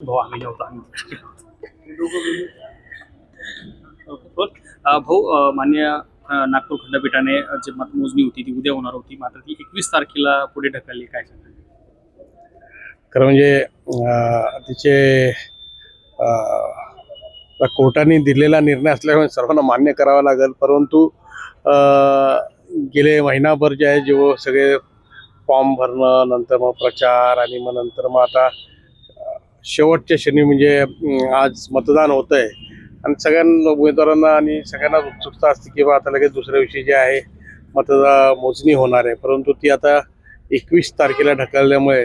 भाऊ आम्ही नव्हतो आम्ही भाऊ मान्य नागपूर खंडपीठाने अं, जे मतमोजणी होती ती उद्या होणार होती. मात्र ती एकवीस तारखेला पुढे ढकलली. काय खरं म्हणजे तिचे कोर्टाने दिलेला निर्णय असल्यामुळे सर्वांना मान्य करावा लागेल. परंतु अं, गेले महिनाभर जे आहे जेव्हा सगळे फॉर्म भरणं नंतर मग प्रचार आणि मग नंतर मग आता शेवटच्या क्षणी म्हणजे आज मतदान होत आहे आणि सगळ्या उमेदवारांना आणि सगळ्यांनाच उत्सुकता असते की बा आता लगेच दुसऱ्या दिवशी जे आहे मतदा मोजणी होणार आहे. परंतु ती आता एकवीस तारखेला ढकलल्यामुळे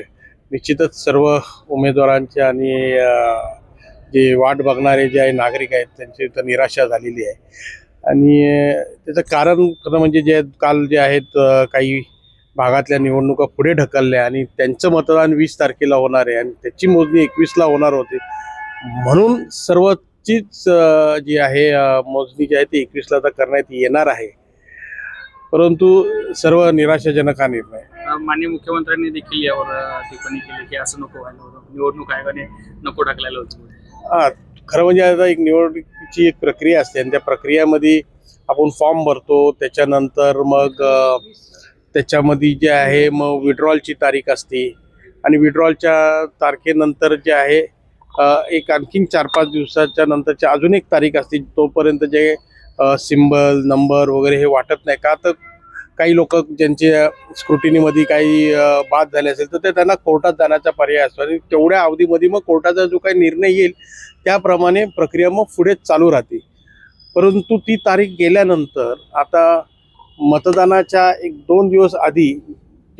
निश्चितच सर्व उमेदवारांच्या आणि जे वाट बघणारे जे आहे नागरिक आहेत त्यांची तर निराशा झालेली आहे. आणि त्याचं कारण खरं म्हणजे जे काल जे आहेत काही भागातल्या निवडणुका पुढे ढकलल्या आणि त्यांचं मतदान वीस तारखेला होणार आहे आणि त्याची मोजणी एकवीसला होणार होती. म्हणून सर्वचीच जी आहे मोजणी जी आहे ती एकवीसला तर करण्यात येणार आहे. परंतु सर्व निराशाजनक हा निर्णय माननीय मुख्यमंत्र्यांनी देखील यावर टिप्पणी केली की असं नको व्हायला होतं. निवडणूक आयोगाने नको ढकलायला होतं. हा खरं म्हणजे आता एक निवडणुकीची एक प्रक्रिया असते आणि त्या प्रक्रियामध्ये आपण फॉर्म भरतो. त्याच्यानंतर मग त्याच्यामध्ये जे आहे मग विड्रॉलची तारीख असते. आणि विड्रॉलच्या तारखेनंतर जे आहे एक आणखीन चार पाच दिवसाच्या नंतरची अजून एक तारीख असते. तोपर्यंत जे सिम्बल नंबर वगैरे हे वाटत नाही. का तर काही लोक ज्यांचे स्क्रुटिनीमध्ये काही बाद झाले असेल तर ते त्यांना कोर्टात जाण्याचा पर्याय असतो. आणि तेवढ्या अवधीमध्ये मग कोर्टाचा जो काही निर्णय येईल त्याप्रमाणे प्रक्रिया मग पुढे चालू राहते. परंतु ती तारीख गेल्यानंतर आता मतदानाच्या एक दोन दिवस आधी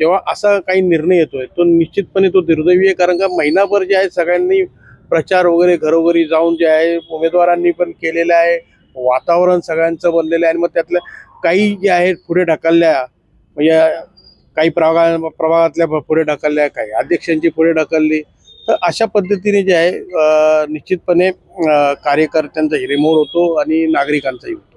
जेव्हा असा काही निर्णय येतोय तो निश्चितपणे तो दुर्दैवी आहे. कारण का महिनाभर जे आहे सगळ्यांनी प्रचार वगैरे घरोघरी जाऊन जे आहे उमेदवारांनी पण केलेलं आहे. वातावरण सगळ्यांचं बनलेलं आहे आणि मग त्यातल्या काही जे आहेत पुढे ढकलल्या म्हणजे काही प्रभागा प्रभागातल्या पुढे ढकलल्या काही अध्यक्षांची पुढे ढकलली. तर अशा पद्धतीने जे आहे निश्चितपणे कार्यकर्त्यांचा हिरेमोड होतो आणि नागरिकांचाही होतो.